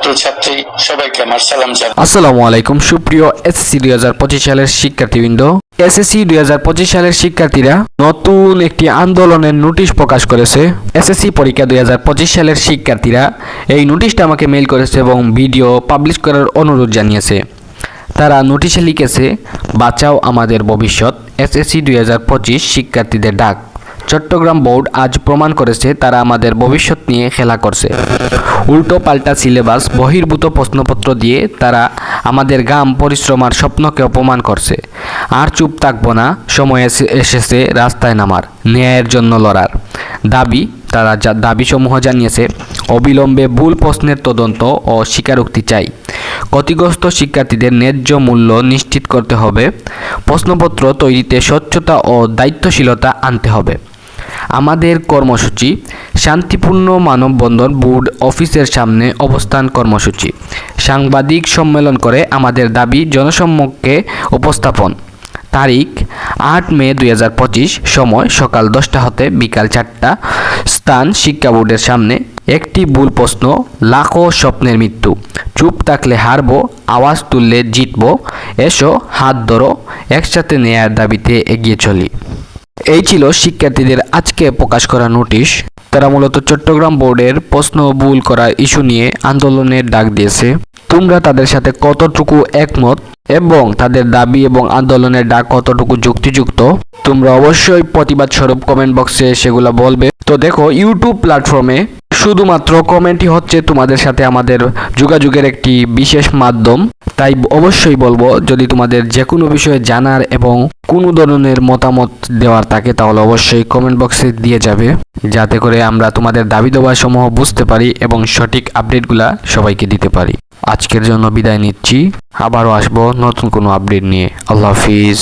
ছাত্রছাত্রী, সবাইকে আমার সালাম জানাই। আসসালামু আলাইকুম, সুপ্রিয় এসএসসি দুই হাজার পঁচিশ সালের শিক্ষার্থীবৃন্দ। এসএসসি দুই হাজার পঁচিশ সালের শিক্ষার্থীরা নতুন একটি আন্দোলনের নোটিশ প্রকাশ করেছে। এসএসসি পরীক্ষা দুই হাজার পঁচিশ সালের শিক্ষার্থীরা এই নোটিশটা আমাকে মেইল করেছে এবং ভিডিও পাবলিশ করার অনুরোধ জানিয়েছে। তারা নোটিশে লিখেছে, বাঁচাও আমাদের ভবিষ্যৎ। এসএসসি দুই হাজার পঁচিশ শিক্ষার্থীদের ডাক। চট্টগ্রাম বোর্ড আজ প্রমাণ করেছে তারা আমাদের ভবিষ্যৎ নিয়ে খেলা করছে। উল্টো পাল্টা সিলেবাস, বহির্ভূত প্রশ্নপত্র দিয়ে তারা আমাদের গাম পরিশ্রম আর স্বপ্নকে অপমান করছে। আর চুপ থাকব না, সময় এসেছে রাস্তায় নামার, ন্যায়ের জন্য লড়ার। দাবি তারা যা দাবিসমূহ জানিয়েছে, অবিলম্বে ভুল প্রশ্নের তদন্ত ও স্বীকারোক্তি চাই। ক্ষতিগ্রস্ত শিক্ষার্থীদের ন্যায্য মূল্য নিশ্চিত করতে হবে। প্রশ্নপত্র তৈরিতে স্বচ্ছতা ও দায়িত্বশীলতা আনতে হবে। আমাদের কর্মসূচি, শান্তিপূর্ণ মানববন্ধন বোর্ড অফিসের সামনে অবস্থান কর্মসূচি, সাংবাদিক সম্মেলন করে আমাদের দাবি জনসম্মুখে উপস্থাপন। তারিখ, আট মে দুই হাজার পঁচিশ, সময় সকাল দশটা হতে বিকাল চারটা। স্থান, শিক্ষা বোর্ডের সামনে। একটি ভুল প্রশ্ন, লাখো স্বপ্নের মৃত্যু। চুপ থাকলে হারবো, আওয়াজ তুললে জিতবো। এসো, হাত ধরো, একসাথে নেয়ার দাবিতে এগিয়ে চলি। এই ছিল শিক্ষার্থীদের আজকে প্রকাশ করা নোটিশ। তারা মূলত চট্টগ্রাম বোর্ডের প্রশ্ন ভুল করা ইস্যু নিয়ে আন্দোলনের ডাক দিয়েছে। তোমরা তাদের সাথে কতটুকু একমত এবং তাদের দাবি এবং আন্দোলনের ডাক কতটুকু যুক্তিযুক্ত, তোমরা অবশ্যই প্রতিবাদ স্বরূপ কমেন্ট বক্সে সেগুলো বলবে। তো দেখো ইউটিউব প্ল্যাটফর্মে শুধুমাত্র কমেন্টই হচ্ছে তোমাদের সাথে আমাদের যোগাযোগের একটি বিশেষ মাধ্যম। তাই অবশ্যই বলব, যদি তোমাদের যে কোনো বিষয়ে জানার এবং কোনো ধরনের মতামত দেওয়ার থাকে, তাহলে অবশ্যই কমেন্ট বক্সে দিয়ে যাবে। যাতে করে আমরা তোমাদের দাবি দেওয়া সমূহ বুঝতে পারি এবং সঠিক আপডেটগুলা সবাইকে দিতে পারি। আজকের জন্য বিদায় নিচ্ছি। আবারও আসব নতুন কোনো আপডেট নিয়ে। আল্লাহ হাফিজ।